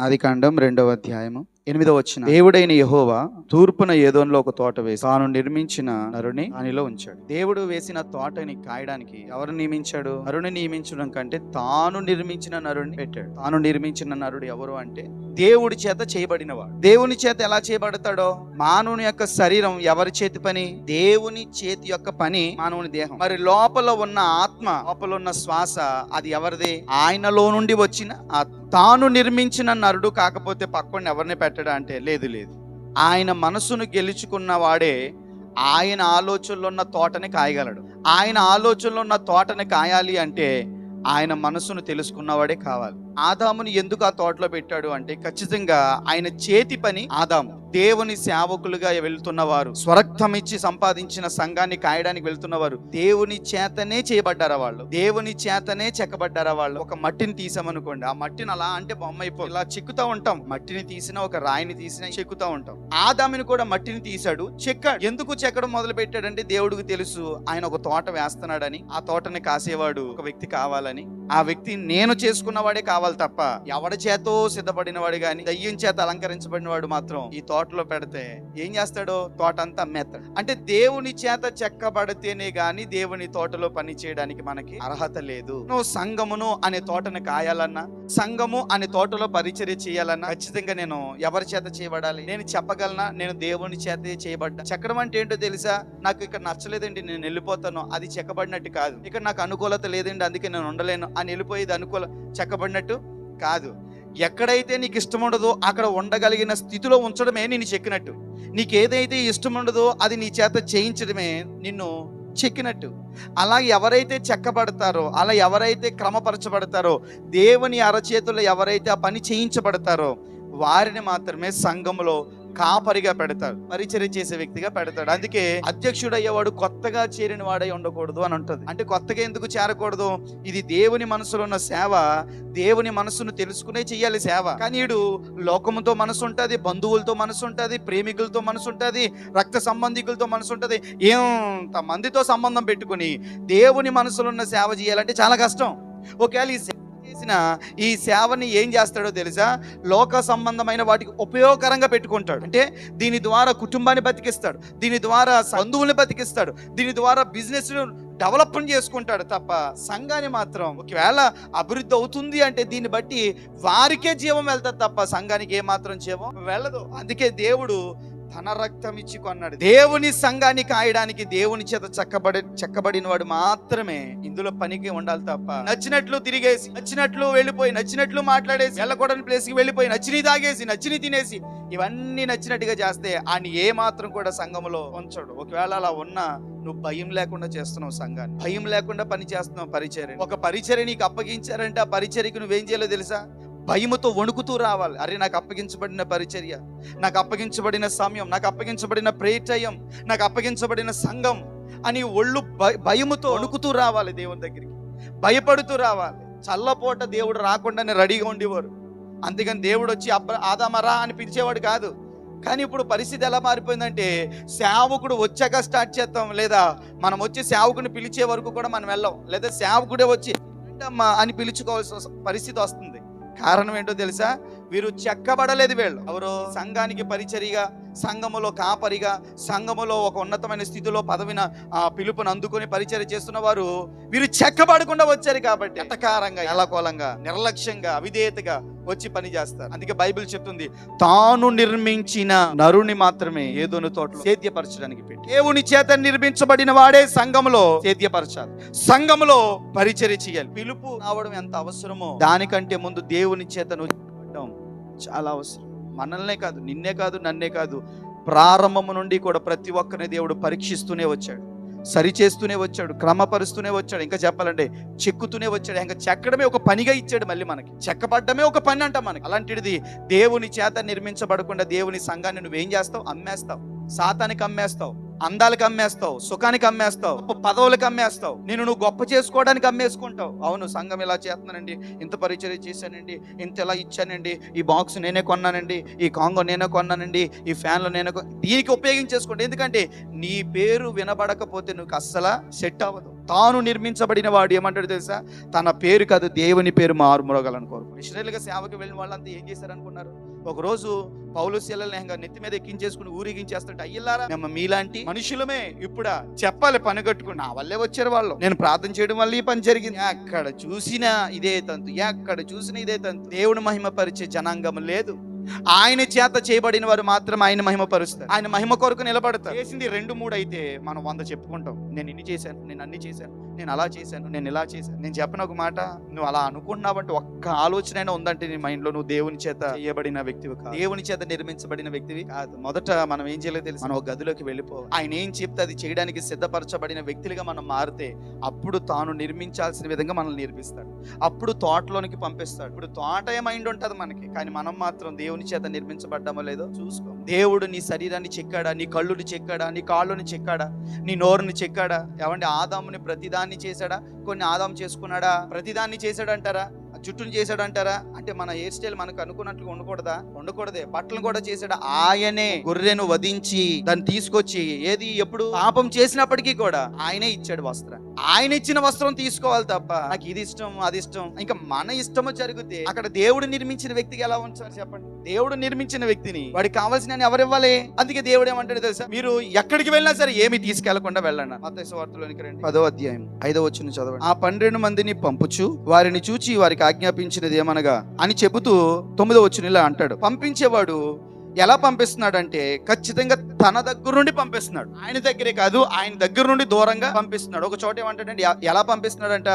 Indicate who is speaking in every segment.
Speaker 1: ఆది కాండం రెండవ అధ్యాయము. ఎనిమిదవ వచ్చిన దేవుడైన యహోవా తూర్పున ఏదోన్లో ఒక తోట వేసి తాను నిర్మించిన నరుని దానిలో ఉంచాడు. దేవుడు వేసిన తోటని కాయడానికి ఎవరు నియమించాడు? నరుని నియమించడం కంటే తాను నిర్మించిన నరుని పెట్టాడు. తాను నిర్మించిన నరుడు ఎవరు అంటే దేవుడి చేత చేయబడినవాడు. దేవుని చేత ఎలా చేయబడతాడో? మానవుని యొక్క శరీరం ఎవరి చేతి పని? దేవుని చేతి యొక్క పని మానవుని దేహం. మరి లోపల ఉన్న ఆత్మ లోపల ఉన్న శ్వాస అది ఎవరిది? ఆయనలో నుండి వచ్చిన ఆత్మ. తాను నిర్మించిన నరుడు కాకపోతే పక్కన ఎవరిని పెట్టడా అంటే లేదు లేదు. ఆయన మనసును గెలుచుకున్న వాడే ఆయన ఆలోచనలో ఉన్న తోటని కాయగలడు. ఆయన ఆలోచనలో ఉన్న తోటని కాయాలి అంటే ఆయన మనసును తెలుసుకున్నవాడే కావాలి. ఆదాముని ఎందుకు ఆ తోటలో పెట్టాడు అంటే ఖచ్చితంగా ఆయన చేతి పని ఆదాము. దేవుని సేవకులుగా వెళ్తున్నవారు స్వరక్తం ఇచ్చి సంపాదించిన సంఘాన్ని కాయడానికి వెళ్తున్నవారు దేవుని చేతనే చేయబడ్డారా వాళ్ళు? దేవుని చేతనే చెక్కబడ్డారా వాళ్ళు? ఒక మట్టిని తీసామనుకోండి ఆ మట్టిని అలా అంటే బొమ్మ అయిపోయి ఇలా చెక్కుతా ఉంటాం. మట్టిని తీసినా ఒక రాయిని తీసినా చెక్కుతా ఉంటాం. ఆదామిని కూడా మట్టిని తీశాడు చెక్కాడు. ఎందుకు చెక్కడం మొదలు పెట్టాడంటే దేవుడికి తెలుసు ఆయన ఒక తోట వేస్తున్నాడని. ఆ తోటని కాసేవాడు ఒక వ్యక్తి కావాలని. ఆ వ్యక్తి నేను చేసుకున్నవాడే కావాలి తప్ప ఎవడి చేతో సిద్ధపడిన వాడు గాని దయ్యం చేత అలంకరించబడిన వాడు మాత్రం ఈ తోటలో పెడితే ఏం చేస్తాడో? తోట అంతా అమ్మేస్తాడు అంటే దేవుని చేత చెక్కబడితేనే గాని దేవుని తోటలో పని చేయడానికి మనకి అర్హత లేదు. నువ్వు సంఘమును అనే తోటను కాయాలన్నా సంఘము అనే తోటలో పరిచర్య చేయాలన్నా ఖచ్చితంగా నేను ఎవరి చేత చేయబడాలి? నేను చెప్పగలనా? నేను దేవుని చేత చేయబడ్డా? చెక్కడం అంటే ఏంటో తెలుసా? నాకు ఇక్కడ నచ్చలేదండి నేను వెళ్ళిపోతాను. అది చెక్కబడినట్టు కాదు. ఇక్కడ నాకు అనుకూలత లేదండి అందుకే నేను ఉండలేను. అని వెళ్ళిపోయేది అనుకూల చెక్కబడినట్టు కాదు. ఎక్కడైతే నీకు ఇష్టం ఉండదో అక్కడ ఉండగలిగిన స్థితిలో ఉంచడమే నేను చెక్కినట్టు నీకు ఏదైతే ఇష్టం ఉండదో అది నీ చేత చేయించడమే నిన్ను చెక్కినట్టు అలా ఎవరైతే చెక్కబడతారో అలా ఎవరైతే క్రమపరచబడతారో దేవుని అరచేతుల్లో ఎవరైతే ఆ పని చేయించబడతారో వారిని మాత్రమే సంఘములో కాపరిగా పెడతాడు పరిచర్య చేసే వ్యక్తిగా పెడతాడు. అందుకే అధ్యక్షుడు అయ్యేవాడు కొత్తగా చేరిన వాడై ఉండకూడదు అని ఉంటుంది అంటే కొత్తగా ఎందుకు చేరకూడదు? ఇది దేవుని మనసులో ఉన్న సేవ దేవుని మనసును తెలుసుకునే చెయ్యాలి సేవ. కానీ ఈడు లోకముతో మనసు ఉంటుంది బంధువులతో మనసు ఉంటుంది ప్రేమికులతో మనసు ఉంటుంది రక్త సంబంధికులతో మనసు ఉంటుంది. ఎంత మందితో సంబంధం పెట్టుకుని దేవుని మనసులో ఉన్న సేవ చేయాలంటే చాలా కష్టం. ఒకవేళ ఈ సేవ చేసిన ఈ సేవని ఏం చేస్తాడో తెలుసా? లోక సంబంధమైన వాటికి ఉపయోగకరంగా పెట్టుకుంటాడు. అంటే దీని ద్వారా కుటుంబాన్ని బతికిస్తాడు. దీని ద్వారా బంధువుల్ని బతికిస్తాడు. దీని ద్వారా బిజినెస్ డెవలప్మెంట్ చేసుకుంటాడు తప్ప సంఘాన్ని మాత్రం ఒకవేళ అభివృద్ధి అవుతుంది అంటే దీన్ని బట్టి వారికే జీవం వెళ్తుంది తప్ప సంఘానికి ఏ మాత్రం జీవం వెళ్ళదు. అందుకే దేవుడు తన రక్తం ఇచ్చి కొన్నాడు. దేవుని సంఘాన్ని కాయడానికి దేవుని చేత చక్కబడి చెక్కబడిన వాడు మాత్రమే ఇందులో పనికి ఉండాలి తప్ప నచ్చినట్లు తిరిగేసి నచ్చినట్లు వెళ్ళిపోయి నచ్చినట్లు మాట్లాడేసి వెళ్ళకూడని ప్లేస్కి వెళ్ళిపోయి నచ్చిని తాగేసి నచ్చిని తినేసి ఇవన్నీ నచ్చినట్టుగా చేస్తే ఆయన ఏ మాత్రం కూడా సంఘములో ఉంచడు. ఒకవేళ అలా ఉన్నా నువ్వు భయం లేకుండా చేస్తున్నావు సంఘాన్ని. భయం లేకుండా పని చేస్తున్నావు పరిచర్య ఒక పరిచర్య నీకు అప్పగించారంటే ఆ పరిచర్యకి నువ్వేం చేయాలో తెలుసా? భయముతో వణుకుతూ రావాలి. అరే నాకు అప్పగించబడిన పరిచర్య నాకు అప్పగించబడిన సమయం నాకు అప్పగించబడిన ప్రేటయం నాకు అప్పగించబడిన సంఘం అని ఒళ్ళు భయ- భయముతో వణుకుతూ రావాలి దేవుని దగ్గరికి. భయపడుతూ రావాలి. చల్లపోట దేవుడు రాకుండానే రెడీగా ఉండేవారు. అందుకని దేవుడు వచ్చి అబ్బ ఆదామరా అని పిలిచేవాడు కాదు. కానీ ఇప్పుడు పరిస్థితి ఎలా మారిపోయిందంటే సేవకుడు వచ్చాక స్టార్ట్ చేస్తాం. లేదా మనం వచ్చి సేవకుని పిలిచే వరకు కూడా మనం వెళ్ళాం. లేదా సేవకుడే వచ్చి "రండమ్మా" అని పిలుచుకోవాల్సిన పరిస్థితి వస్తుంది. కారణం ఏంటో తెలుసా? వీరు చెక్కబడలేదు వీళ్ళు. ఎవరు? సంఘానికి పరిచరిగా సంఘములో కాపరిగా సంఘములో ఒక ఉన్నతమైన స్థితిలో పదవిన ఆ పిలుపుని అందుకొని పరిచర్య చేస్తున్న వారు వీరు చెక్కబడకుండా వచ్చారు కాబట్టి ఎటకారంగా ఎలకోలంగా నిర్లక్ష్యంగా అవిధేయతగా వచ్చి పని చేస్తారు. అందుకే బైబిల్ చెప్తుంది తాను నిర్మించిన నరుని మాత్రమే ఏదోని తోటలో సేద్యపరచడానికి పెట్టి దేవుని చేత నిర్మించబడిన వాడే సంఘములో సేద్యపరచాలి. సంఘములో పరిచర్య చేయాలి. పిలుపు రావడం ఎంత అవసరమో దానికంటే ముందు దేవుని చేత నువ్వు చాలా అవసరం. మనల్నే కాదు నిన్నే కాదు నన్నే కాదు. ప్రారంభము నుండి కూడా ప్రతి ఒక్కరిని దేవుడు పరీక్షిస్తూనే వచ్చాడు. సరిచేస్తూనే వచ్చాడు క్రమపరుస్తూనే వచ్చాడు. ఇంకా చెప్పాలంటే చెక్కుతూనే వచ్చాడు. ఇంకా చెక్కడమే ఒక పనిగా ఇచ్చాడు మళ్ళీ మనకి. చెక్కబడ్డమే ఒక పని అంట మనకి. అలాంటిది దేవుని చేత నిర్మించబడకుండా దేవుని సంఘాన్ని నువ్వేం చేస్తావు? అమ్మేస్తావు. సాతానికి అమ్మేస్తావు. అందాలకు అమ్మేస్తావు సుఖానికి అమ్మేస్తావు గొప్ప పదవులకు అమ్మేస్తావు. నేను నువ్వు గొప్ప చేసుకోవడానికి అమ్మేసుకుంటావు. అవును సంఘం ఇలా చేస్తున్నానండి ఇంత పరిచయం చేశానండి ఇంత ఇలా ఇచ్చానండి. ఈ బాక్స్ నేనే కొన్నానండి ఈ కాంగో నేనే కొన్నానండి ఈ ఫ్యాన్లు నేనే కొ- దీనికి ఉపయోగించేసుకోండి ఎందుకంటే నీ పేరు వినబడకపోతే నువ్వు అస్సలు సెట్ అవ్వదు. తాను నిర్మించబడిన వాడు ఏమంటాడు తెలుసా? తన పేరు కాదు దేవుని పేరు మారుమరగాలని కోరు మిషనరీలుగా సేవకి వెళ్ళిన వాళ్ళంతా ఏం చేశారు అనుకున్నారు పౌలు శీలలేహంగా నెత్తి మీద ఎక్కించేసుకుని ఊరేగించేస్తుంటే అయ్యలారా మేము మీలాంటి మనుషులమే ఇప్పుడు చెప్పాలి పని కట్టుకుని నా వల్లే వచ్చారు వాళ్ళు. నేను ప్రార్థన చేయడం వల్ల ఈ పని జరిగింది. ఎక్కడ చూసినా ఇదే తంతు ఎక్కడ చూసినా ఇదే తంతు. దేవుని మహిమ పరిచే జనాంగం లేదు. ఆయన చేత చేయబడిన వారు మాత్రం ఆయన మహిమ పరుస్తారు. ఆయన మహిమ కొరకు నిలబడతారు. చేసింది రెండు మూడు అయితే మనం వంద చెప్పుకుంటాం. నేను ఇన్ని చేశాను నేను అన్ని చేశాను. నేను అలా చేశాను నేను ఇలా చేశాను. నేను చెప్పిన ఒక మాట నువ్వు అలా అనుకుంటున్నావంటే ఒక్క ఆలోచన అయినా ఉందంటే నీ మైండ్లో నువ్వు దేవుని చేత చేయబడిన వ్యక్తివి కాదు. దేవుని చేత నిర్మించబడిన వ్యక్తివి కాదు. మొదట మనం ఏం చేయలేదు తెలుసు. మనం ఒక గదిలోకి వెళ్ళిపో ఆయన ఏం చెప్తే అది చేయడానికి సిద్ధపరచబడిన వ్యక్తులుగా మనం మారితే అప్పుడు తాను నిర్మించాల్సిన విధంగా మనల్ని నిర్మిస్తాడు. అప్పుడు తోటలోనికి పంపిస్తాడు. ఇప్పుడు తోట మైండ్ ఉంటది మనకి? కానీ మనం మాత్రం దేవుని చేత నిర్మించబడ్డామో లేదో చూసుకో. దేవుడు నీ శరీరాన్ని చెక్కాడా? నీ కళ్ళుని చెక్కాడా? నీ కాళ్ళుని చెక్కాడా? నీ నోరుని చెక్కాడా? ఏమంటే ఆదాముని ప్రతిదాన్ని చేశాడా? కొన్ని ఆదాం చేసుకున్నాడా? ప్రతిదాన్ని చేశాడంటారా? జుట్టును చేశాడంటారా? అంటే మన హెయిర్ స్టైల్ మనకు అనుకున్నట్లు ఉండకూడదా? ఉండకూడదే. బట్టలు కూడా చేశాడు. ఆయనే గొర్రెను వధించి దాన్ని తీసుకొచ్చి ఏది ఎప్పుడు? పాపం చేసినప్పటికీ కూడా ఆయనే ఇచ్చాడు వస్త్రం. ఆయన ఇచ్చిన వస్త్రం తీసుకోవాలి తప్ప నాకు ఇది ఇష్టం అది ఇష్టం. ఇంకా మన ఇష్టము జరిగితే అక్కడ దేవుడు నిర్మించిన వ్యక్తికి ఎలా ఉంచారు చెప్పండి? దేవుడు నిర్మించిన వ్యక్తిని వాడికి కావాల్సిన ఎవరు ఇవ్వాలి? అందుకే దేవుడు ఏమంటాడు తెలుసా? మీరు ఎక్కడికి వెళ్ళినా సరే ఏమి తీసుకెళ్ళకుండా వెళ్ళండి. మత వార్తలోనికి రండి. పదో అధ్యాయం. ఐదో వచ్చిన చదవండి. ఆ పన్నెండు మందిని పంపుచు వారిని చూచి వారికి ఆజ్ఞాపించినది ఏమనగా అని చెబుతూ తొమ్మిదో వచ్చిన ఇలా అంటాడు పంపించేవాడు ఎలా పంపిస్తున్నాడంటే ఖచ్చితంగా తన దగ్గర నుండి పంపిస్తున్నాడు. ఆయన దగ్గరే కాదు ఆయన దగ్గర నుండి దూరంగా పంపిస్తున్నాడు. ఒక చోట ఏమంటాడంటే ఎలా పంపిస్తున్నాడంట?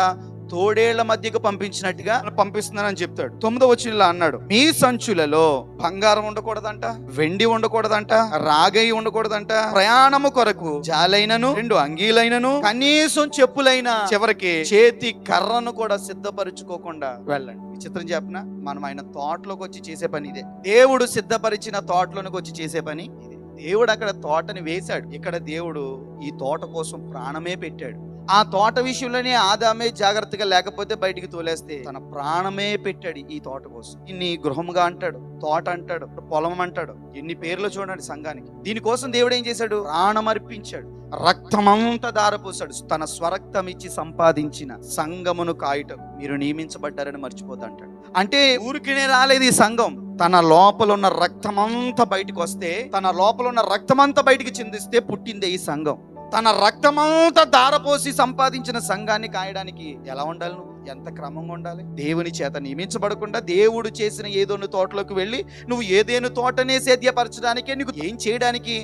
Speaker 1: తోడేళ్ళ మధ్యకు పంపించినట్టుగా పంపిస్తున్నానని చెప్తాడు. తొమ్మిదో వచ్చిన అన్నాడు మీ సంచులలో బంగారం ఉండకూడదంట వెండి ఉండకూడదంట రాగై ఉండకూడదంట. ప్రయాణము కొరకు జాలైనను రెండు అంగీలైనను కనీసం చెప్పులైన చివరికి చేతి కర్రను కూడా సిద్ధపరచుకోకుండా వెళ్ళండి. విచిత్రం చెప్పిన మనం ఆయన తోటలోకి వచ్చి చేసే పని ఇదే. దేవుడు సిద్ధపరిచిన తోటలోనికి వచ్చి చేసే పని ఇదే. దేవుడు అక్కడ తోటని వేశాడు. ఇక్కడ దేవుడు ఈ తోట కోసం ప్రాణమే పెట్టాడు. ఆ తోట విషయంలోనే ఆదామే జాగ్రత్తగా లేకపోతే బయటికి తోలేస్తే తన ప్రాణమే పెట్టాడు ఈ తోట కోసం. ఇన్ని గృహముగా అంటాడు తోట అంటాడు పొలం అంటాడు ఎన్ని పేర్లు చూడండి సంఘానికి. దీనికోసం దేవుడు ఏం చేశాడు? ప్రాణం అర్పించాడు. రక్తమంతా దారపోసాడు తన స్వరక్తం ఇచ్చి సంపాదించిన సంఘమును కాయటం మీరు నియమించబడ్డారని మర్చిపోతా అంటాడు. అంటే ఊరికినే రాలేదు ఈ సంఘం. తన లోపల ఉన్న రక్తమంతా బయటకు వస్తే తన లోపల ఉన్న రక్తమంతా బయటికి చిందిస్తే పుట్టిందే ఈ సంఘం. తన రక్తమంతా దారపోసి సంపాదించిన సంఘాన్ని కాయడానికి ఎలా ఉండాలి నువ్వు? ఎంత క్రమంగా ఉండాలి? దేవుని చేత నియమించబడకుండా దేవుడు చేసిన ఏదోను తోటలోకి వెళ్ళి నువ్వు ఏదేను తోటనే సేద్యపరచడానికే నీకు ఏం చేయడానికి?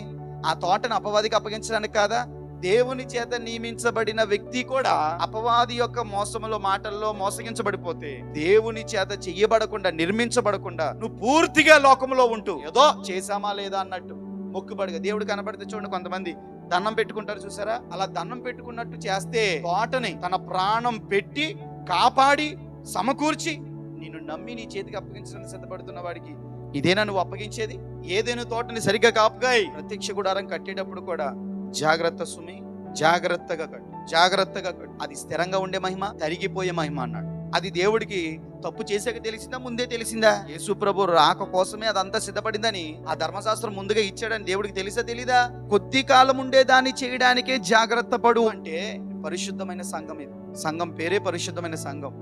Speaker 1: ఆ తోటను అపవాదికి అప్పగించడానికి కాదా? దేవుని చేత నియమించబడిన వ్యక్తి కూడా అపవాది యొక్క మోసములో మాటల్లో మోసగించబడిపోతే దేవుని చేత చెయ్యబడకుండా నిర్మించబడకుండా నువ్వు పూర్తిగా లోకంలో ఉంటూ ఏదో చేశామా లేదా అన్నట్టు మొక్కుబడిగా దేవుడు కనబడితే చూడండి కొంతమంది దండం పెట్టుకుంటారు చూసారా? అలా దండం పెట్టుకున్నట్టు చేస్తే తోటని తన ప్రాణం పెట్టి కాపాడి సమకూర్చి నిన్ను నమ్మి నీ చేతికి అప్పగించడానికి సిద్ధపడుతున్న వాడికి ఇదేనా నువ్వు అప్పగించేది? ఏదైనా తోటని సరిగ్గా కాపుగాయి ప్రత్యక్ష గుడారం కట్టేటప్పుడు కూడా జాగ్రత్త సుమి జాగ్రత్తగా కట్టు జాగ్రత్తగా కట్టు. అది స్థిరంగా ఉండే మహిమ తరిగిపోయే మహిమ అన్నాడు. అది దేవుడికి తప్పు చేసాక తెలిసిందా? ముందే తెలిసిందా? యేసు ప్రభు రాక కోసమే అదంతా సిద్ధపడిందని ఆ ధర్మశాస్త్రం ముందుగా ఇచ్చాడని దేవుడికి తెలిసా తెలీదా? కొద్ది కాలం ఉండే దాన్ని చేయడానికే జాగ్రత్త పడు అంటే పరిశుద్ధమైన సంఘం ఇది. సంఘం పేరే పరిశుద్ధమైన సంఘం.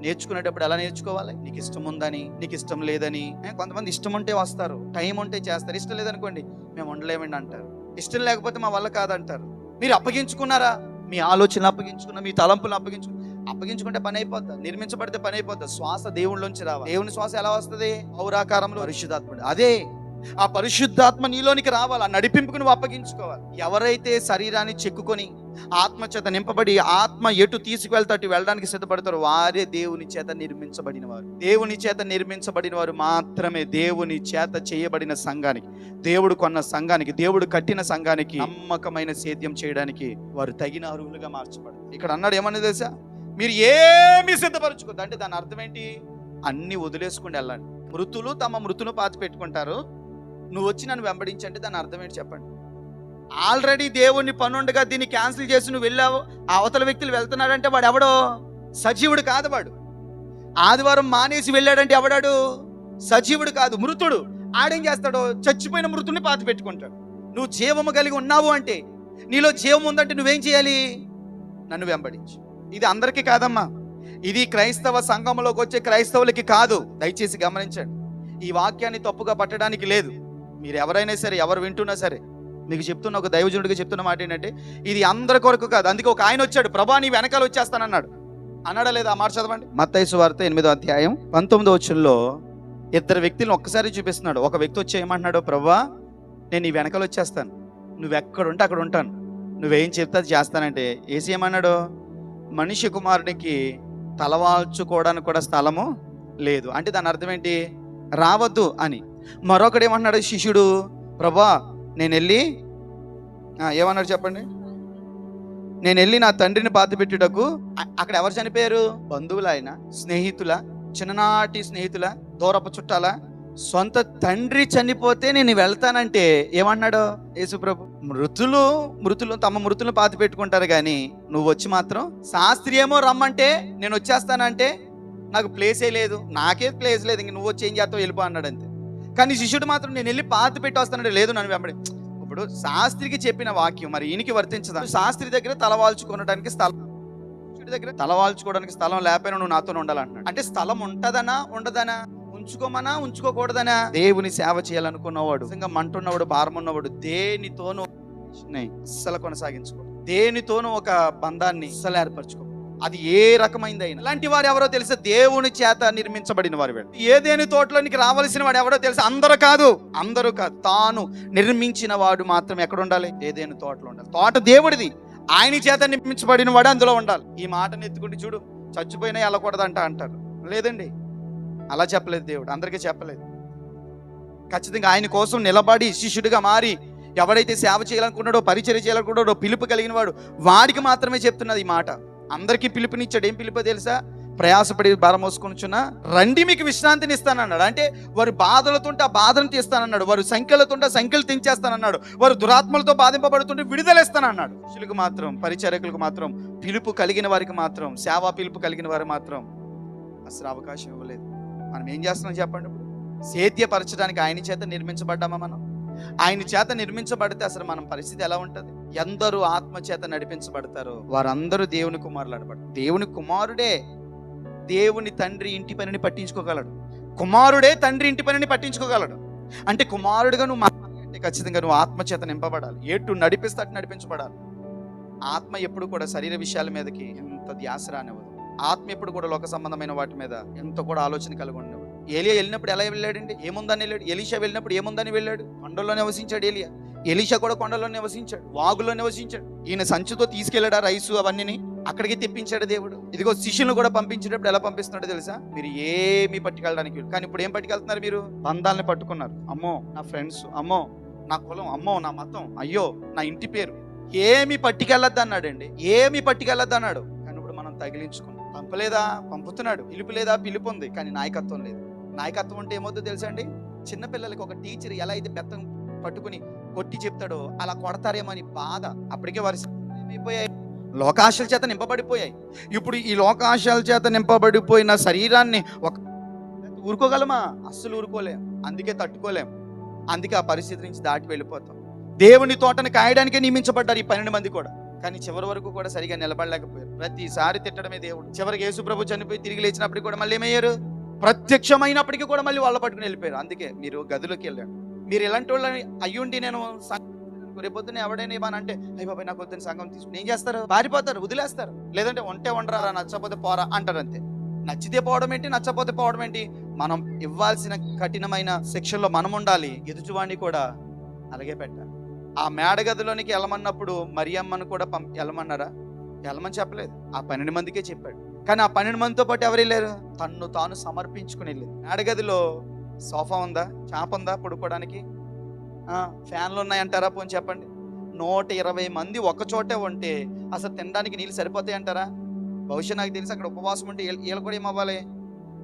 Speaker 1: నేర్చుకునేటప్పుడు ఎలా నేర్చుకోవాలి? నీకు ఇష్టం ఉందని నీకు ఇష్టం లేదని. కొంతమంది ఇష్టం ఉంటే వస్తారు టైం ఉంటే చేస్తారు. ఇష్టం లేదనుకోండి మేము ఉండలేమండి అంటారు. ఇష్టం లేకపోతే మా వల్ల కాదంటారు. మీరు అప్పగించుకున్నారా? మీ ఆలోచనలు అప్పగించుకున్న మీ తలంపులు అప్పగించుకు అప్పగించుకుంటే పని అయిపోద్ది నిర్మించబడితే పని అయిపోద్ది శ్వాస దేవుళ్ళలోంచి రావాలి. దేవుని శ్వాస ఎలా వస్తుంది? పౌరాకారంలో పరిశుద్ధాత్ముడు. అదే ఆ పరిశుద్ధాత్మ నీలోనికి రావాలి ఆ నడిపింపుకు నువ్వు అప్పగించుకోవాలి. ఎవరైతే శరీరాన్ని చెక్కుకొని ఆత్మ చేత నింపబడి ఆత్మ ఎటు తీసుకువెళ్తా అటు వెళ్ళడానికి సిద్ధపడతారు వారే దేవుని చేత నిర్మించబడిన వారు దేవుని చేత నిర్మించబడిన వారు మాత్రమే దేవుని చేత చేయబడిన సంఘానికి దేవుడు కొన్న సంఘానికి దేవుడు కట్టిన సంఘానికి నమ్మకమైన సేద్యం చేయడానికి వారు తగిన అరువులుగా మార్చబడరు ఇక్కడ అన్నాడు ఏమన్నా తెలుసా? మీరు ఏమి సిద్ధపరచుకోద్దు అంటే దాని అర్థం ఏంటి? అన్ని వదిలేసుకుని వెళ్ళండి. మృతులు తమ మృతులు పాతి పెట్టుకుంటారు. నువ్వు వచ్చి నన్ను వెంబడించంటే దాని అర్థం ఏంటి చెప్పండి. ఆల్రెడీ దేవుణ్ణి పనుండగా దీన్ని క్యాన్సిల్ చేసి నువ్వు వెళ్ళావు. అవతల వ్యక్తులు వెళ్తున్నాడంటే వాడు ఎవడో? సజీవుడు కాదు వాడు. ఆదివారం మానేసి వెళ్ళాడంటే ఎవడాడు? సజీవుడు కాదు మృతుడు. ఆడేం చేస్తాడో? చచ్చిపోయిన మృతుడిని పాతి పెట్టుకుంటాడు. నువ్వు జీవము కలిగి ఉన్నావు అంటే నీలో జీవం ఉందంటే నువ్వేం చేయాలి? నన్ను వెంబడించు. ఇది అందరికీ కాదమ్మా. ఇది క్రైస్తవ సంఘంలోకి వచ్చే క్రైస్తవులకి కాదు. దయచేసి గమనించండి. ఈ వాక్యాన్ని తప్పుగా పట్టడానికి లేదు. మీరు ఎవరైనా సరే ఎవరు వింటున్నా సరే మీకు చెప్తున్న ఒక దైవజనుడిగా చెప్తున్న మాట ఏంటంటే ఇది అందరి కొరకు కాదు. అందుకే ఒక ఆయన వచ్చాడు. ప్రభా నీ వెనకాల వచ్చేస్తానన్నాడు. అన్నాడా లేదా? ఆ మాట చదవండి. మత్తైసు వార్త ఎనిమిదో అధ్యాయం పంతొమ్మిదో వచ్చంలో ఇద్దరు వ్యక్తులను ఒక్కసారి చూపిస్తున్నాడు. ఒక వ్యక్తి వచ్చి ఏమంటున్నాడు ప్రభా నేను నీ వెనకాల వచ్చేస్తాను. నువ్వు ఎక్కడుంటే అక్కడ ఉంటాను నువ్వేం చెప్తే అది చేస్తానంటే ఏసీ ఏమన్నాడు? మనిషి కుమారునికి తలవాల్చుకోవడానికి కూడా స్థలము లేదు. అంటే దాని అర్థం ఏంటి? రావద్దు అని. మరొకడు ఏమంటున్నాడు శిష్యుడు ప్రభా నేను వెళ్ళి ఏమన్నాడు చెప్పండి? నేను వెళ్ళి నా తండ్రిని బాధ పెట్టుటకు అక్కడ ఎవరు చనిపోయారు? బంధువుల ఆయన స్నేహితుల చిన్ననాటి స్నేహితుల దూరపు చుట్టాల సొంత తండ్రి చనిపోతే నేను వెళ్తానంటే ఏమన్నాడు యేసుప్రభు మృతులు మృతులు తమ మృతులను పాతి పెట్టుకుంటారు కానీ నువ్వు వచ్చి మాత్రం శాస్త్రి ఏమో రమ్మంటే నేను వచ్చేస్తానంటే నాకు ప్లేసే లేదు నాకే ప్లేస్ లేదు ఇంక నువ్వు వచ్చి ఏం చేస్తావు? వెళ్ళిపో అన్నాడు అంతే. కానీ శిష్యుడు మాత్రం నేను వెళ్ళి పాతి పెట్టి వస్తానంటే లేదు నన్ను వెంబడి. ఇప్పుడు శాస్త్రికి చెప్పిన వాక్యం మరి ఈయనకి వర్తించదా? శాస్త్రి దగ్గర తలవాల్చుకోవడానికి స్థలం దగ్గర తలవాల్చుకోవడానికి స్థలం లేకపోయినా నువ్వు నాతో ఉండాలన్నాడు అంటే స్థలం ఉంటదనా ఉండదనా? ఉంచుకోమనా ఉంచుకోకూడదనా? దేవుని సేవ చేయాలనుకున్నవాడు నిజంగా మంటున్నవాడు భారమున్నవాడు దేనితోనూ అస్సలు కొనసాగించుకో. దేనితోనూ ఒక బంధాన్ని అస్సలు ఏర్పరచుకో. అది ఏ రకమైందైనా. ఇలాంటి వారు ఎవరో తెలిసే? దేవుని చేత నిర్మించబడిన వారు వీళ్ళు. ఏదేని తోటలోనికి రావాల్సిన వాడు ఎవరో తెలుసు? అందరూ కాదు. అందరూ కాదు. తాను నిర్మించిన వాడు మాత్రం ఎక్కడ ఉండాలి? ఏదేని తోటలో ఉండాలి? తోట దేవుడిది. ఆయన చేత నిర్మించబడిన వాడు అందులో ఉండాలి. ఈ మాటను ఎత్తుకుంటే చూడు చచ్చిపోయినా వెళ్ళకూడదంట అంటారు. లేదండి. అలా చెప్పలేదు దేవుడు. అందరికీ చెప్పలేదు. ఖచ్చితంగా ఆయన కోసం నిలబడి శిష్యుడిగా మారి ఎవడైతే సేవ చేయాలనుకున్నాడో పరిచయం చేయాలనుకున్నాడో పిలుపు కలిగిన వాడు వాడికి మాత్రమే చెప్తున్నది ఈ మాట. అందరికీ పిలుపునిచ్చాడు. ఏం పిలుపు తెలుసా? ప్రయాసపడి భారం మోసుకొనిచున్న రండి మీకు విశ్రాంతిని ఇస్తానన్నాడు. అంటే వారు బాధలతుంటే ఆ బాధను తీస్తానన్నాడు. వారు సంఖ్యలతుంటే సంఖ్యలు తెంచేస్తానన్నాడు. వారు దురాత్మలతో బాధింపబడుతుంటే విడుదలేస్తానన్నాడు. శిష్యులకు మాత్రం పరిచారకులకు మాత్రం పిలుపు కలిగిన వారికి మాత్రం సేవా పిలుపు కలిగిన వారు మాత్రం అసలు అవకాశం ఇవ్వలేదు. మనం ఏం చేస్తున్నాం చెప్పండి సేద్యపరచడానికి ఆయన చేత నిర్మించబడ్డామా మనం? ఆయన చేత నిర్మించబడితే అసలు మనం పరిస్థితి ఎలా ఉంటుంది? ఎందరూ ఆత్మ చేత నడిపించబడతారు వారందరూ దేవుని కుమారులు అనబడతారు దేవుని కుమారుడే దేవుని తండ్రి ఇంటి పనిని పట్టించుకోగలడు. కుమారుడే తండ్రి ఇంటి పనిని పట్టించుకోగలడు. అంటే కుమారుడిగా నువ్వు మారాలి అంటే ఖచ్చితంగా నువ్వు ఆత్మ చేత నింపబడాలి. ఎటు నడిపిస్తే అటు నడిపించబడాలి. ఆత్మ ఎప్పుడు కూడా శరీర విషయాల మీదకి ఎంత ధ్యాస రానివ్వదు. ఆత్మ ఎప్పుడు కూడా లోక సంబంధమైన వాటి మీద ఎంత కూడా ఆలోచన కలిగి ఉండేవాడు. ఏలియా వెళ్ళినప్పుడు ఎలా వెళ్ళాడండి? ఏముందని వెళ్ళాడు? ఎలీషా వెళ్ళినప్పుడు ఏముందని వెళ్ళాడు? కొండల్లో నివసించాడు ఏలియా. ఎలీషా కూడా కొండలో నివసించాడు వాగులో నివసించాడు. ఈయన సంచితో ఆ రైసు అవన్నీ అక్కడికి తెప్పించాడు దేవుడు. ఇదిగో శిష్యులను కూడా పంపించేటప్పుడు ఎలా పంపిస్తున్నాడో తెలుసా? మీరు ఏమి పట్టుకెళ్ళడానికి కానీ ఇప్పుడు ఏం పట్టుకెళ్తున్నారు మీరు? బంధాలని పట్టుకున్నారు. అమ్మో నా ఫ్రెండ్స్ అమ్మో నా కులం అమ్మో నా మతం అయ్యో నా ఇంటి పేరు. ఏమి పట్టుకెళ్ళొద్దు అన్నాడండి ఏమి పట్టుకెళ్ళొద్దు అన్నాడు కానీ ఇప్పుడు మనం తగిలించుకున్నాం. పంపలేదా పంపుతున్నాడు. పిలుపు లేదా? పిలుపు ఉంది. కానీ నాయకత్వం లేదు. నాయకత్వం అంటే ఏమవుతుందో తెలుసా అండి? చిన్నపిల్లలకి ఒక టీచర్ ఎలా అయితే బెత్తం పట్టుకుని కొట్టి చెప్తాడో అలా కొడతారేమో అని బాధ. అప్పటికే వారి ఏమైపోయాయి? లోకాశల చేత నింపబడిపోయాయి. ఇప్పుడు ఈ లోకాశల చేత నింపబడిపోయిన శరీరాన్ని ఒక ఊరుకోగలమా? అస్సలు ఊరుకోలేం. అందుకే తట్టుకోలేం. అందుకే ఆ పరిస్థితి నుంచి దాటి వెళ్ళిపోతాం. దేవుని తోటను కాయడానికే నియమించబడ్డారు ఈ పన్నెండు మంది కూడా. కానీ చివరి వరకు కూడా సరిగా నిలబడలేకపోయారు. ప్రతిసారి తిట్టడమే దేవుడు. చివరికి యేసు ప్రభు చనిపోయి తిరిగి లేచినప్పటికి కూడా మళ్ళీ ఏమయ్యారు? ప్రత్యక్షమైనప్పటికీ కూడా మళ్ళీ వాళ్ళ పట్టుకుని వెళ్ళిపోయారు. అందుకే మీరు గదిలోకి వెళ్ళారు మీరు ఎలాంటి వాళ్ళని అయ్యుండి నేను రేపొద్దున ఎవడైనా ఇవ్వని అంటే అయ్యి బాబాయ్ నాకు వద్దని సంఘం తీసుకుని ఏం చేస్తారు? పారిపోతారు వదిలేస్తారు. లేదంటే ఒంటే ఉండరా నచ్చపోతే పోరా అంటారు అంతే. నచ్చితే పోవడం ఏంటి నచ్చపోతే పోవడం ఏంటి? మనం ఇవ్వాల్సిన కఠినమైన శిక్షల్లో మనం ఉండాలి. ఎదుటివాడిని కూడా అలాగే పెట్టాలి ఆ మేడగదిలోనికి వెళ్ళమన్నప్పుడు వెళ్ళమన్నప్పుడు మరియమ్మను కూడా పంప వెళ్ళమన్నారా? వెళ్ళమని చెప్పలేదు. ఆ పన్నెండు మందికే చెప్పాడు. కానీ ఆ పన్నెండు మందితో పాటు ఎవరు వెళ్ళారు? తన్ను తాను సమర్పించుకుని వెళ్ళింది మేడగదిలో సోఫా ఉందా? చాప ఉందా పడుకోవడానికి? ఫ్యాన్లు ఉన్నాయంటారా? పోని చెప్పండి. నూట ఇరవై మంది ఒక చోటే ఉంటే అసలు తినడానికి నీళ్ళు సరిపోతాయి అంటారా బహుశా నాకు తెలిసి అక్కడ ఉపవాసం ఉంటే వీళ్ళ- వీళ్ళు కూడా ఏమవ్వాలి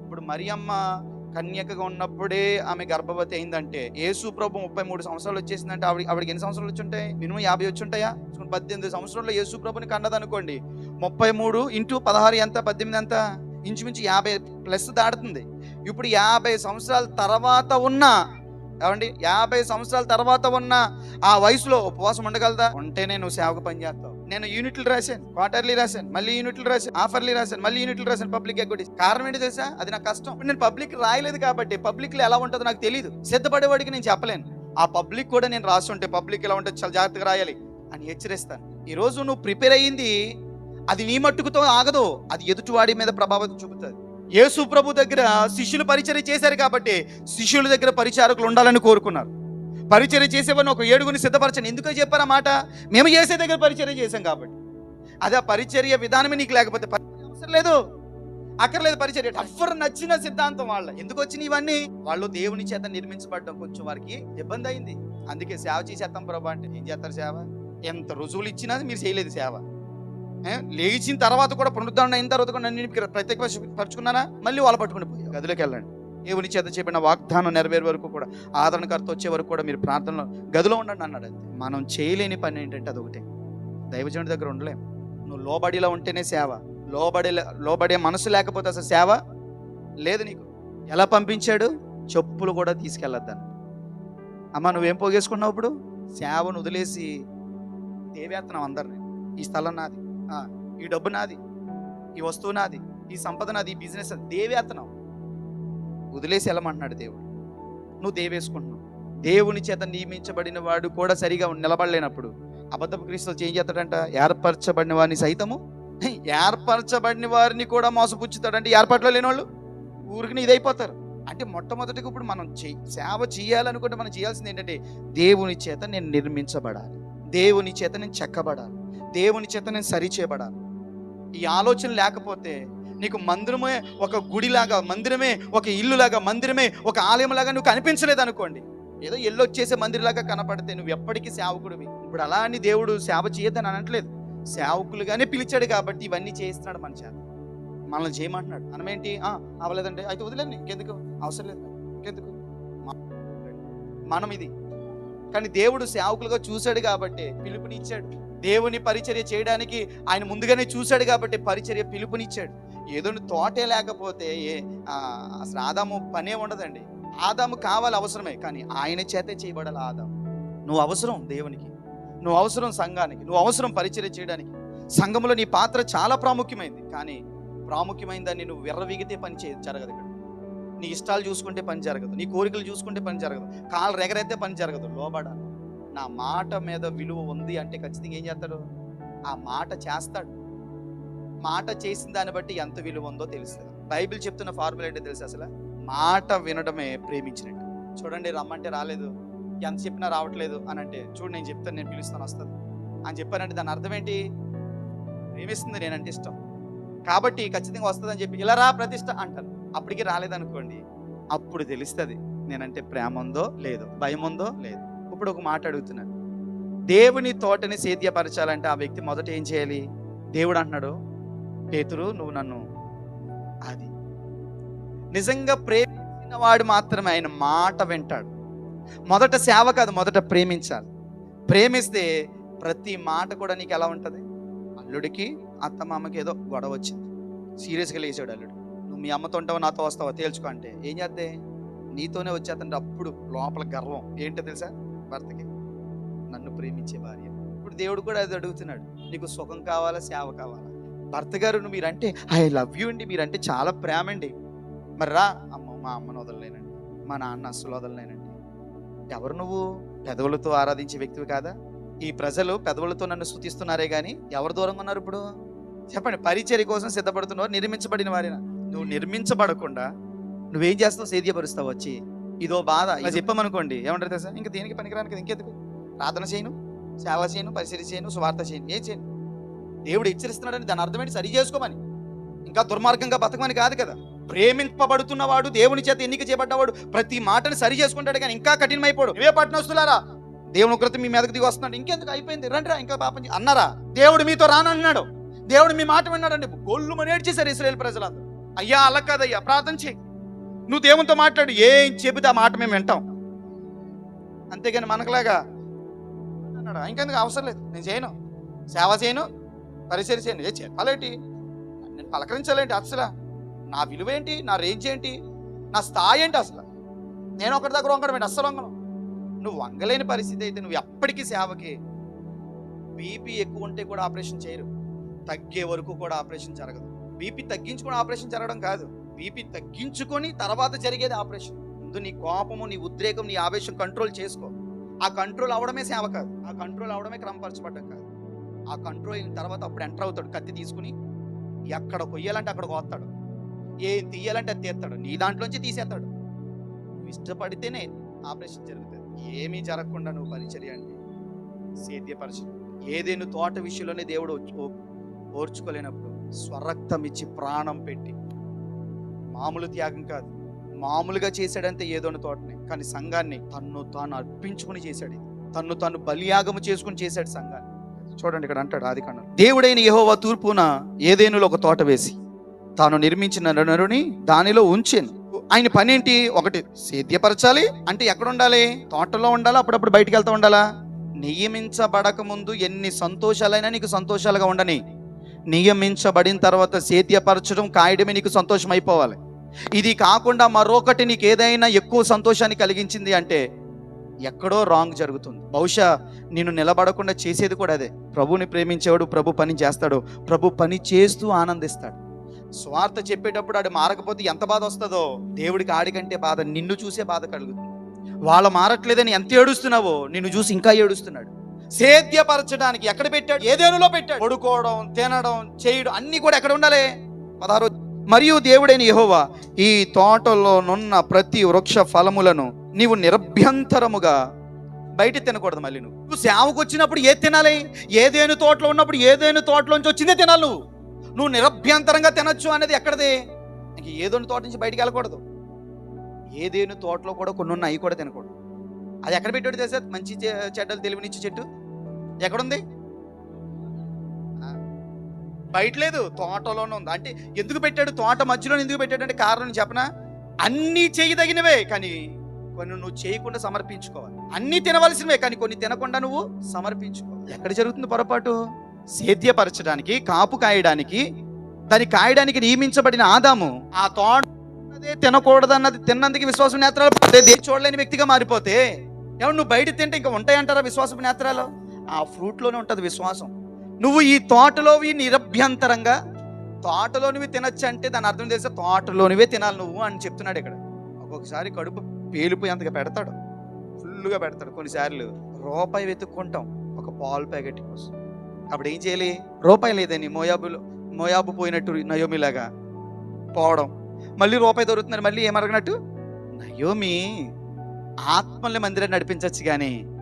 Speaker 1: ఇప్పుడు మరియమ్మ కన్యకగా ఉన్నప్పుడే ఆమె గర్భవతి అయిందంటే యేసు ప్రభు ముప్పై మూడు సంవత్సరాలు వచ్చేసిందంటే ఆవిడ ఆవిడకి ఎన్ని సంవత్సరాలు వచ్చి ఉంటాయి మినిమం యాభై వచ్చుంటాయా? పద్దెనిమిది సంవత్సరాల్లో యేసు ప్రభుని కన్నదనుకోండి ముప్పై మూడు ఇంటూ పదహారు ఎంత? పద్దెనిమిది ఎంత? ఇంచుమించు యాభై ప్లస్ దాటుతుంది. ఇప్పుడు యాభై సంవత్సరాల తర్వాత ఉన్న ఏమండి? యాభై సంవత్సరాల తర్వాత ఉన్న ఆ వయసులో ఉపవాసం ఉండగలదా? ఉంటేనే నువ్వు సేవకు పని చేస్తావు నేను యూనిట్లు రాశాను క్వార్టర్లీ రాశాను మళ్ళీ యూనిట్లు రాశాను ఆఫర్లీ రాశాను మళ్ళీ యూనిట్లు రాశాను పబ్లిక్ ఎక్విటీస్. కారణం ఏంటి తెలుసా? అది నాకు కష్టం. నేను పబ్లిక్ రాయలేదు కాబట్టి పబ్లిక్లో ఎలా ఉంటుందో నాకు తెలియదు సిద్ధపడేవాడికి నేను చెప్పలేను. ఆ పబ్లిక్ కూడా నేను రాస్తుంటే పబ్లిక్ ఎలా ఉంటుంది చాలా జాగ్రత్తగా రాయాలి అని హెచ్చరిస్తాను. ఈ రోజు నువ్వు ప్రిపేర్ అయ్యింది అది నీ మట్టుకుతో ఆగదు. అది ఎదుటివాడి మీద ప్రభావం చూపుతుంది. యేసు ప్రభు దగ్గర శిష్యులు పరిచయం చేశారు కాబట్టి శిష్యుల దగ్గర పరిచారకులు ఉండాలని కోరుకున్నారు. పరిచర్య చేసేవాడిని ఒక ఏడుగుని సిద్ధపరచండి ఎందుకో చెప్పారా మాట? మేము చేసే దగ్గర పరిచర్య చేశాం కాబట్టి. అదే ఆ పరిచర్య విధానమే నీకు లేకపోతే అవసరం లేదు. అక్కర్లేదు పరిచర్య. టఫర్ నచ్చిన సిద్ధాంతం వాళ్ళ. ఎందుకు వచ్చినాయి ఇవన్నీ? వాళ్ళు దేవుని చేత నిర్మించబడ్డం కొంచెం వారికి ఇబ్బంది అయింది. అందుకే సేవ చేసేస్తాం ప్రభా అంటే. ఏం చేస్తారు సేవ? ఎంత రుజువులు ఇచ్చినా మీరు చేయలేదు సేవ. లేచిన తర్వాత కూడా పునరుద్ధరణ అయిన తర్వాత కూడా నన్ను ప్రత్యేక పరుచుకున్నారా? మళ్ళీ వాళ్ళు పట్టుకుని పోయి గదిలోకి వెళ్ళండి. దేవుని చేత చెప్పిన వాగ్దానం నెరవేరే వరకు కూడా ఆదరణకర్త వచ్చే వరకు కూడా మీరు ప్రార్థనలో గదిలో ఉండండి అన్నాడు. అంతే మనం చేయలేని పని ఏంటంటే అదొకటే. దైవజనుడి దగ్గర ఉండలేం. నువ్వు లోబడిలో ఉంటేనే సేవ. లోబడే లోబడే మనసు లేకపోతే అసలు సేవ లేదు నీకు. ఎలా పంపించాడు? చెప్పులు కూడా తీసుకెళ్ళొద్దని. అమ్మ నువ్వేం పోగేసుకున్నావు ఇప్పుడు? సేవను వదిలేసి దేవేత్తనం అందరిని. ఈ స్థలం నాది. ఈ డబ్బు నాది. ఈ వస్తువు నాది. ఈ సంపద నాది. ఈ బిజినెస్ దేవేత్తనం వదిలేసి వెళ్ళమంటున్నాడు దేవుడు. నువ్వు దేవేసుకుంటున్నావు. దేవుని చేత నియమించబడిన వాడు కూడా సరిగా నిలబడలేనప్పుడు అబద్ధపు క్రీస్తు ఏం చేస్తాడంట? ఏర్పరచబడిన వారిని సైతము? ఏర్పరచబడిన వారిని కూడా మోసపుచ్చుతాడంటే. ఏర్పాట్లో లేని వాళ్ళు ఊరికి ఇదైపోతారు. అంటే మొట్టమొదటిగా ఇప్పుడు మనం చెయ్ సేవ చేయాలనుకుంటే మనం చేయాల్సింది ఏంటంటే దేవుని చేత నేను నిర్మించబడాలి. దేవుని చేత నేను చెక్కబడాలి. దేవుని చేత నేను సరిచేయబడాలి ఈ ఆలోచన లేకపోతే నీకు మందిరమే ఒక గుడిలాగా మందిరమే ఒక ఇల్లులాగా మందిరమే ఒక ఆలయంలాగా నువ్వు కనిపించలేదు అనుకోండి ఏదో ఎల్లు వచ్చేసే మందిరలాగా కనపడితే నువ్వు ఎప్పటికీ సేవకుడివి. ఇప్పుడు అలా అని దేవుడు సేవ చేయొద్దని అనట్లేదు. సేవకులుగానే పిలిచాడు కాబట్టి ఇవన్నీ చేయిస్తున్నాడు మన చేత. మనల్ని చేయమంటున్నాడు. మనమేంటి? "ఆ, అవ్వలేదండి. అయితే వదిలేండి. ఇంకెందుకు? అవసరం లేదు. ఇంకెందుకు? మనం ఇది కానీ దేవుడు సేవకులుగా చూశాడు కాబట్టి పిలుపునిచ్చాడు. దేవుని పరిచర్య చేయడానికి ఆయన ముందుగానే చూశాడు కాబట్టి పరిచర్య పిలుపునిచ్చాడు. ఏదో తోటే లేకపోతే ఏ అసలు ఆదాము పనే ఉండదండి. ఆదాము కావాలి అవసరమే కానీ ఆయన చేతే చేయబడాలి ఆదాము. నువ్వు అవసరం దేవునికి నువ్వు అవసరం సంఘానికి నువ్వు అవసరం పరిచర్య చేయడానికి. సంఘంలో నీ పాత్ర చాలా ప్రాముఖ్యమైంది కానీ ప్రాముఖ్యమైనదాన్ని నువ్వు విర్రవీగితే పని చే జరగదు ఇక్కడ. నీ ఇష్టాలు చూసుకుంటే పని జరగదు నీ కోరికలు చూసుకుంటే పని జరగదు కాళ్ళు రెగరైతే పని జరగదు లోబడాలి. నా మాట మీద విలువ ఉంది అంటే ఖచ్చితంగా ఏం చేస్తాడు? ఆ మాట చేస్తాడు. మాట చేసిన దాన్ని బట్టి ఎంత విలువ ఉందో తెలుస్తుంది. బైబిల్ చెప్తున్న ఫార్ములా ఏంటో తెలుసు అసలు? మాట వినడమే ప్రేమించినట్టు. చూడండి రమ్మంటే రాలేదు. ఎంత చెప్పినా రావట్లేదు అని అంటే చూడు నేను చెప్తాను నేను పిలుస్తాను వస్తుంది అని చెప్పానంటే దాని అర్థం ఏంటి? ప్రేమిస్తుంది నేనంటే ఇష్టం. కాబట్టి ఖచ్చితంగా వస్తుందని చెప్పి ఇలా రా ప్రతిష్ట అంటాను అప్పటికి రాలేదనుకోండి అప్పుడు తెలుస్తుంది నేనంటే ప్రేమ ఉందో లేదో భయం ఉందో లేదు. ఇప్పుడు ఒక మాట అడుగుతున్నాను దేవుని తోటని సేద్యపరచాలంటే ఆ వ్యక్తి మొదట ఏం చేయాలి? దేవుడు అంటున్నాడు పేతురు నువ్వు నన్ను అది నిజంగా ప్రేమించిన వాడు మాత్రమే ఆయన మాట వింటాడు. మొదట సేవ కాదు మొదట ప్రేమించాలి. ప్రేమిస్తే ప్రతి మాట కూడా నీకు ఎలా ఉంటుంది? అల్లుడికి అత్త మామకి ఏదో గొడవ వచ్చింది. సీరియస్గా లేచాడు అల్లుడు. నువ్వు మీ అమ్మతో ఉంటావా నాతో వస్తావా తేల్చుకో అంటే ఏం చేద్దే? నీతోనే వచ్చేతంటే అప్పుడు లోపల గర్వం. ఏంటో తెలుసా? భర్తకి నన్ను ప్రేమించే భార్య. ఇప్పుడు దేవుడు కూడా అది అడుగుతున్నాడు నీకు సుఖం కావాలా సేవ కావాలా? భర్త గారు నువ్వు మీరంటే ఐ లవ్ యూ అండి మీరంటే చాలా ప్రేమ అండి. మరి రా అమ్మ మా అమ్మను వదలలేనండి మా నాన్న అస్సలు వదలలేనండి. ఎవరు నువ్వు? పెదవులతో ఆరాధించే వ్యక్తివి కాదా? ఈ ప్రజలు పెదవులతో నన్ను స్థుతిస్తున్నారే కానీ ఎవరు దూరంగా ఉన్నారు ఇప్పుడు? చెప్పండి పరిచర్య కోసం సిద్ధపడుతున్నారు నిర్మించబడిన వారిన? నువ్వు నిర్మించబడకుండా నువ్వేం చేస్తావు? సేద్యపరుస్తావు వచ్చి? ఇదో బాధ. ఇలా చెప్పామనుకోండి. ఏమంటారు తెలుసా? ఇంకా దేనికి పనికిరాను కదా ఇంకెందుకు? ప్రార్థన చేయను సేవ చేయను పరిచర్య చేయను స్వార్థ చేయను ఏం చేయను? దేవుడు హెచ్చరిస్తున్నాడని దాని అర్థం ఏంటి? సరి చేసుకోమని. ఇంకా దుర్మార్గంగా బతకమని కాదు కదా. ప్రేమింపబడుతున్నవాడు దేవుని చేత ఎన్నిక చేయబడ్డవాడు ప్రతి మాటను సరి చేసుకుంటాడు కానీ ఇంకా కఠినమైపోడు. ఇవే పట్టణస్తులారా దేవుని ఉగ్రత మీ మీదకి దిగి వస్తున్నాడు. ఇంకెందుకు? అయిపోయింది. రండి రా ఇంకా పాపం చే-" అన్నారా? దేవుడు మీతో రానన్నాడు. దేవుడు మీ మాట విన్నాడండి. గొల్లు మని ఏడ్చేశారు ఇస్రాయేల్ ప్రజలందరూ. అయ్యా అలా కాదయ్యా. ప్రార్థన చేయి. నువ్వు దేవునితో మాట్లాడు ఏం చెబితే ఆ మాట మేము వింటాం. అంతేగాని మనకులాగా అన్నాడు? ఇంకెందుకు? అవసరం లేదు. నేను చేయను. సేవ చేయను పరిచయం చేయను. ఏ చెప్పాలేంటి? నేను పలకరించాలేంటి అసలు? నా విలువ ఏంటి నా రేంజ్ ఏంటి? నా స్థాయి ఏంటి అసలు? నేను ఒకటి దగ్గర వంగడం ఏంటి అస్సలు వంగను. నువ్వు వంగలేని పరిస్థితి అయితే నువ్వు ఎప్పటికీ సేవకి బీపీ ఎక్కువ ఉంటే కూడా ఆపరేషన్ చేయరు. తగ్గే వరకు కూడా ఆపరేషన్ జరగదు. బీపీ తగ్గించుకుని ఆపరేషన్ జరగడం కాదు. బీపీ తగ్గించుకొని తర్వాత జరిగేది ఆపరేషన్. ముందు నీ కోపము నీ ఉద్రేకం నీ ఆవేశం కంట్రోల్ చేసుకో. ఆ కంట్రోల్ అవడమే సేవ కాదు. ఆ కంట్రోల్ అవడమే క్రమపరచబడ్డం కాదు. ఆ కంట్రోల్ అయిన తర్వాత అప్పుడు ఎంటర్ అవుతాడు. కత్తి తీసుకుని ఎక్కడ కొయ్యాలంటే అక్కడ కోస్తాడు. ఏం తీయాలంటే అది తీస్తాడు. నీ దాంట్లోంచి తీసేస్తాడు. నువ్వు ఇష్టపడితేనే ఆపరేషన్ జరుగుతుంది. ఏమీ జరగకుండా నువ్వు పరిచర్య అంటే సేద్యపరచడం ఏదైనా తోట విషయంలోనే దేవుడు ఓ- ఓర్చుకోలేనప్పుడు స్వరక్తం ఇచ్చి ప్రాణం పెట్టి మామూలు త్యాగం కాదు. మామూలుగా చేశాడంతే ఏదోని తోటని. కానీ సంఘాన్ని తన్ను తాను అర్పించుకుని చేశాడు ఇది. తన్ను తాను బలియాగము చేసుకుని చేశాడు సంఘాన్ని. చూడండి ఇక్కడ అంటాడు ఆది కన్నా దేవుడైన యహోవా తూర్పున ఏదేనులో ఒక తోట వేసి తాను నిర్మించిన నరుని దానిలో ఉంచాను. ఆయన పని ఏంటి ఒకటి సేద్యపరచాలి. అంటే ఎక్కడ ఉండాలి తోటలో ఉండాలా? అప్పుడప్పుడు బయటికి వెళ్తా ఉండాలా? నియమించబడక ముందు ఎన్ని సంతోషాలైనా నీకు సంతోషాలుగా ఉండని నియమించబడిన తర్వాత సేద్యపరచడం కాయడమే నీకు సంతోషం అయిపోవాలి ఇది కాకుండా మరొకటి నీకు ఏదైనా ఎక్కువ సంతోషాన్ని కలిగించింది అంటే ఎక్కడో రాంగ్ జరుగుతుంది. బహుశా నేను నిలబడకుండా చేసేది కూడా అదే. ప్రభుని ప్రేమించేవాడు ప్రభు పని చేస్తాడు. ప్రభు పని చేస్తూ ఆనందిస్తాడు. స్వార్థ చెప్పేటప్పుడు ఆడు మారకపోతే ఎంత బాధ వస్తుందో? దేవుడికి ఆడికంటే బాధ నిన్ను చూసే బాధ కలుగుతుంది. వాళ్ళ మారట్లేదని ఎంత ఏడుస్తున్నావో నిన్ను చూసి ఇంకా ఏడుస్తున్నాడు. సేద్యపరచడానికి ఎక్కడ పెట్టాడు? ఏదేనులో పెట్టాడు? పడుకోవడం తినడం చేయడం అన్ని కూడా ఎక్కడ ఉండాలి? పదహారు మరియు దేవుడైన యహోవా ఈ తోటలోనున్న ప్రతి వృక్ష ఫలములను నీవు నిరభ్యంతరముగా బయట తినకూడదు మళ్ళీ నువ్వు. నువ్వు సేవకు వచ్చినప్పుడు ఏది తినాలి? ఏదేను తోటలో ఉన్నప్పుడు ఏదేను తోటలోంచి వచ్చిందే తినాలి? నువ్వు నువ్వు నిరభ్యంతరంగా తినచ్చు అనేది ఎక్కడది? నీకు ఏదోని తోట నుంచి బయటికి వెళ్ళకూడదు. ఏదేను తోటలో కూడా కొన్ని ఉన్నాయి అవి కూడా తినకూడదు. అది ఎక్కడ పెట్టాడు తెలుసా? మంచి చె- చెడ్డలు తెలివినిచ్చి చెట్టు. ఎక్కడుంది? బయట లేదు తోటలోనే ఉంది. అంటే ఎందుకు పెట్టాడు? తోట మధ్యలో ఎందుకు పెట్టాడు అంటే కారణం చెప్పనా? అన్నీ చేయదగినవే కానీ కొన్ని నువ్వు చేయకుండా సమర్పించుకోవాలి. అన్నీ తినవలసినవే కానీ కొన్ని తినకుండా నువ్వు సమర్పించుకోవాలి. ఎక్కడ జరుగుతుంది పొరపాటు? సేద్యపరచడానికి కాపు కాయడానికి. దాన్ని కాయడానికి నియమించబడిన ఆదాము ఆ తోట అదే తినకూడదన్నది తిన్నందుకు విశ్వాసం నేత్రాలు పోతే చూడలేని వ్యక్తిగా మారిపోతే ఏమన్నా నువ్వు బయట తింటే ఇంకా ఉంటాయంటారా విశ్వాసపు నేత్రాలు? ఆ ఫ్రూట్లోనే ఉంటుంది విశ్వాసం. నువ్వు ఈ తోటలోవి నిరభ్యంతరంగా తోటలోనివి తినచ్చు అంటే దాని అర్థం తెలిసే? తోటలోనివే తినాలి నువ్వు అని చెప్తున్నాడు ఇక్కడ. ఒక్కొక్కసారి కడుపు పేలిపోయేంతగా పెడతాడు. ఫుల్గా పెడతాడు. కొన్నిసార్లు రూపాయి వెతుక్కుంటాం. ఒక పాలు ప్యాకెట్ కోసం. అప్పుడు ఏం చేయాలి? రూపాయి లేదని మోయాబులో మోయాబు పోయినట్టు నయోమిలాగా పోవడం. మళ్ళీ రూపాయి దొరుకుతున్నారు మళ్ళీ ఏమరగనట్టు? నయోమి ఆత్మల్ని మందిరం నడిపించవచ్చు కానీ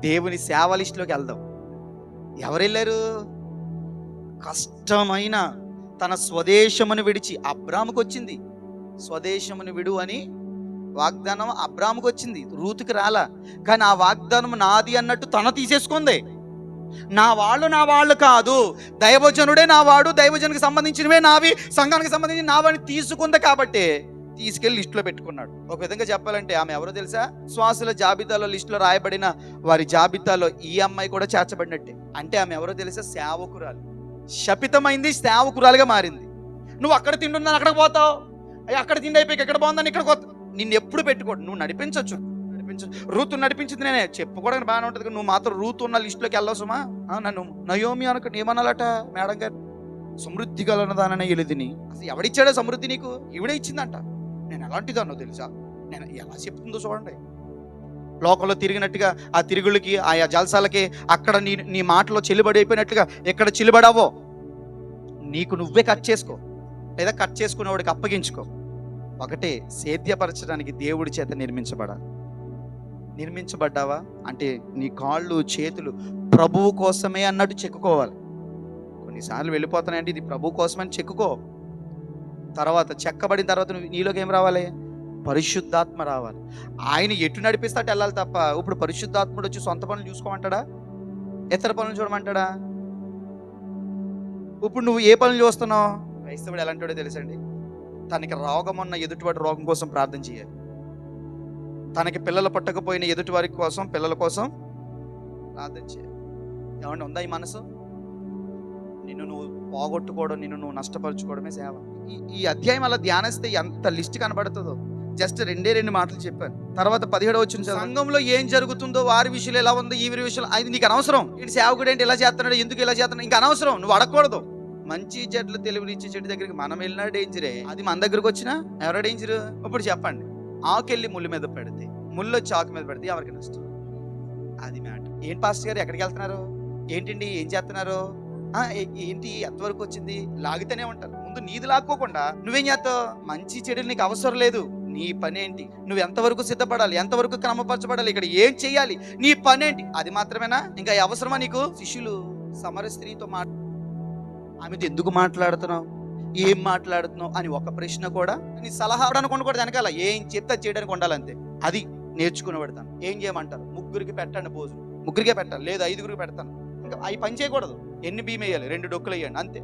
Speaker 1: దేవుని సేవ లిస్టులోకి వెళ్దాం. ఎవరు వెళ్ళారు కష్టమైన తన స్వదేశమును విడిచి అబ్రాముకు వచ్చింది స్వదేశమును విడు అని వాగ్దానం అబ్రాముకు వచ్చింది రూతుకి రాలా. కానీ ఆ వాగ్దానం నాది అన్నట్టు తన తీసేసుకుంది. నా వాళ్ళు నా వాళ్ళు కాదు. దైవజనుడే నా వాడు. దైవజనుకి సంబంధించినవే నావి. సంఘానికి సంబంధించిన నావని తీసుకుంది కాబట్టి తీసుకెళ్ళి లిస్టులో పెట్టుకున్నాడు. ఒక విధంగా చెప్పాలంటే ఆమె ఎవరో తెలుసా? శ్వాసల జాబితాలో లిస్టులో రాయబడిన వారి జాబితాలో ఈ అమ్మాయి కూడా చేర్చబడినట్టే. అంటే ఆమె ఎవరో తెలుసా? సేవకురాలు. శపితమైంది సేవకురాలుగా మారింది. నువ్వు అక్కడ తింటున్నాను అక్కడ పోతావు? అక్కడ తిండి అయిపోయి ఎక్కడ బాగుందని ఇక్కడ పోతావు? నిన్ను ఎప్పుడు పెట్టుకోడు. నువ్వు నడిపించవచ్చు నడిపించు. రూతు నడిపించింది నేనే. చెప్పుకోవడానికి బాగానే ఉంటుంది నువ్వు మాత్రం రూతు ఉన్న లిస్టులోకి వెళ్ళవసమా నన్ను నయోమి అనుకు ఏమనాలట మేడం గారు. సమృద్ధి గలనదాననే ఎలుదిని. అసలు ఎవడిచ్చాడో సమృద్ధి నీకు? ఈవిడే ఇచ్చిందంట. నేను ఎలాంటిదాన్నో తెలుసా? నేను ఎలా చెప్తుందో చూడండి. లోకంలో తిరిగినట్టుగా ఆ తిరుగులకి ఆయా జలసాలకి అక్కడ నీ నీ మాటలో చెల్లుబడి అయిపోయినట్టుగా ఎక్కడ చెల్లుబడావో నీకు నువ్వే కట్ చేసుకో. లేదా కట్ చేసుకునేవాడికి అప్పగించుకో. ఒకటే సేద్యపరచడానికి దేవుడి చేత నిర్మించబడాలి. నిర్మించబడ్డావా? అంటే నీ కాళ్ళు చేతులు ప్రభువు కోసమే అన్నట్టు చెక్కుకోవాలి. కొన్నిసార్లు వెళ్ళిపోతానంటే ఇది ప్రభు కోసమని చెక్కుకో. తర్వాత చెక్కబడిన తర్వాత నువ్వు నీలోకి ఏం రావాలి? పరిశుద్ధాత్మ రావాలి. ఆయన ఎటు నడిపిస్తాట వెళ్ళాలి తప్ప ఇప్పుడు పరిశుద్ధాత్ముడు వచ్చి సొంత పనులు చూసుకోమంటాడా? ఇతర పనులు చూడమంటాడా? ఇప్పుడు నువ్వు ఏ పనులు చూస్తున్నావు? క్రైస్తవుడు ఎలాంటివాడో తెలుసండి. తనకి రోగం ఉన్న ఎదుటివాడి రోగం కోసం ప్రార్థన చేయాలి. తనకి పిల్లలు పట్టకపోయిన ఎదుటి వారి కోసం పిల్లల కోసం ప్రార్థన చేయాలి. ఏమంటే ఉందా ఈ మనసు? నిన్ను నువ్వు పోగొట్టుకోవడం నిన్ను నువ్వు నష్టపరుచుకోవడమే సేవ. ఈ అధ్యాయం అలా ధ్యానిస్తే ఎంత లిస్ట్ కనబడుతుందో. జస్ట్ రెండే రెండు మాటలు చెప్పాను. తర్వాత పదిహేడు వచ్చిన సంఘంలో ఏం జరుగుతుందో వారి విషయంలో ఎలా ఉందో ఈ విషయంలో అది నీకు అనవసరం. ఏంటి సేవకుడు ఏంటి ఇలా చేస్తున్నాడు ఎందుకు ఇలా చేస్తున్నాడు ఇంకా అనవసరం నువ్వు అడగకూడదు. మంచి చెట్లు తెలివినిచ్చే చెట్టు దగ్గరికి మనం వెళ్ళినా డేంజరే అది మన దగ్గరకు వచ్చినా ఎవరో డేంజర్ ఇప్పుడు చెప్పండి. ఆకెళ్ళి ముళ్ళు మీద పెడితే ముళ్ళు వచ్చి ఆకు మీద పెడితే ఎవరికి నష్టం? అది మ్యాటర్. ఏంటి పాస్టర్ గారు ఎక్కడికి వెళ్తున్నారు? ఏంటండి ఏం చేస్తున్నారు? ఏ- ఏంటి ఎంతవరకు వచ్చింది? లాగితేనే ఉంటారు. ముందు నీది లాక్కోకుండా నువ్వేం చేస్తావు? మంచి చెడులు నీకు అవసరం లేదు. నీ పనేంటి? నువ్వు ఎంతవరకు సిద్ధపడాలి? ఎంతవరకు క్రమపరచబడాలి? ఇక్కడ ఏం చేయాలి నీ పనేంటి? అది మాత్రమేనా? ఇంకా అవసరమా నీకు? శిష్యులు సమర స్త్రీతో మాట్ ఆమెతో ఎందుకు మాట్లాడుతున్నావు? ఏం మాట్లాడుతున్నావు? అని ఒక ప్రశ్న కూడా నీ సలహా అవడానికి కూడా వెనకాల. ఏం చెత్త చేయడానికి ఉండాలంతే. అది నేర్చుకుని పెడతాను. ఏం చేయమంటారు? ముగ్గురికి పెట్టండి భోజనం. ముగ్గురికే పెట్టాలి. లేదు ఐదుగురికి పెడతాను. ఇంకా అవి పని చేయకూడదు. ఎన్ని భీమ్ వేయాలి? రెండు డొక్కులు వేయండి. అంతే.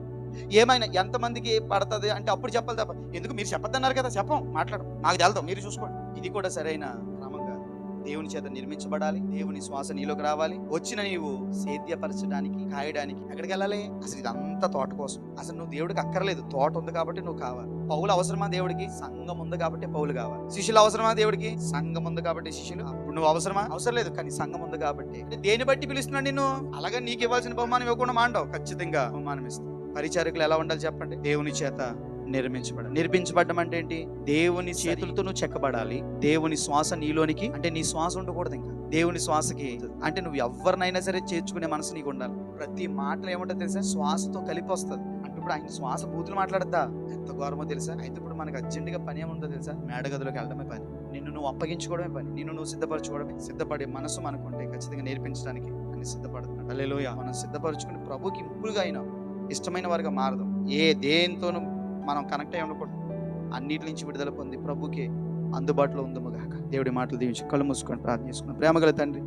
Speaker 1: ఏమైనా ఎంతమందికి పడుతుంది అంటే అప్పుడు చెప్పాలి తప్ప. ఎందుకు? మీరు చెప్పద్దన్నారు కదా చెప్పం మాట్లాడం నాకు తెలదాం మీరు చూసుకోండి. ఇది కూడా సరైన క్రమంగా దేవుని చేత నిర్మించబడాలి దేవుని శ్వాస నీలోకి రావాలి. వచ్చిన నీవు సేద్యపరచడానికి కాయడానికి ఎక్కడికి వెళ్ళాలి? అసలు ఇదంతా తోట కోసం. అసలు నువ్వు దేవుడికి అక్కర్లేదు. తోట ఉంది కాబట్టి నువ్వు కావాలి. పౌలు అవసరమా దేవుడికి? సంఘం ఉంది కాబట్టి పౌలు కావాలి. శిష్యులు అవసరమా దేవుడికి? సంఘం ఉంది కాబట్టి శిష్యులు. అప్పుడు నువ్వు అవసరమా? అవసరం లేదు కానీ సంఘం ఉంది కాబట్టి. దేని బట్టి పిలుస్తున్నాడు నిన్ను? అలాగే నీకు ఇవ్వాల్సిన బహుమానం ఇవ్వకుండా మాండవు. ఖచ్చితంగా బహుమానం ఇస్తాను పరిచారకులు ఎలా ఉండాలి చెప్పండి? దేవుని చేత నిర్మించబడాలి నిర్మించబడడం అంటే ఏంటి? దేవుని చేతులతో నువ్వు చెక్కబడాలి. దేవుని శ్వాస నీలోనికి అంటే నీ శ్వాస ఉండకూడదు ఇంకా. దేవుని శ్వాసకి అంటే నువ్వు ఎవరినైనా సరే చేర్చుకునే మనసు నీకు ఉండాలి. ప్రతి మాటలు ఏమంటో తెలుసా? శ్వాసతో కలిపి వస్తుంది. అంటే ఇప్పుడు ఆయన శ్వాస బూతులు మాట్లాడద్దా? ఎంత ఘోరమో తెలుసా? అయితే ఇప్పుడు మనకు అర్జెంటుగా పని ఏముందో తెలుసా? మేడగదిలోకి వెళ్ళడమే పని. నిన్ను నువ్వు అప్పగించుకోవడమే పని. నిన్ను నువ్వు సిద్ధపరచుకోవడమే. సిద్ధపడే మనసు మనకుంటే ఖచ్చితంగా నేర్పించడానికి అన్ని సిద్ధపడుతున్నాడు. అల్లెలోయ మనం సిద్ధపరచుకుని ప్రభుకి ఇంపులుగా అయినా. ఇష్టమైన వారిగా మారదాం. ఏ దేంతోనూ మనం కనెక్ట్ అయి ఉండకూడదు. అన్నిటి నుంచి విడుదల పొంది ప్రభుకి అందుబాటులో ఉందముగాక దేవుడి మాటలు దీవించి కళ్ళు మూసుకొని ప్రార్థన చేసుకున్నాం ప్రేమగల తండ్రి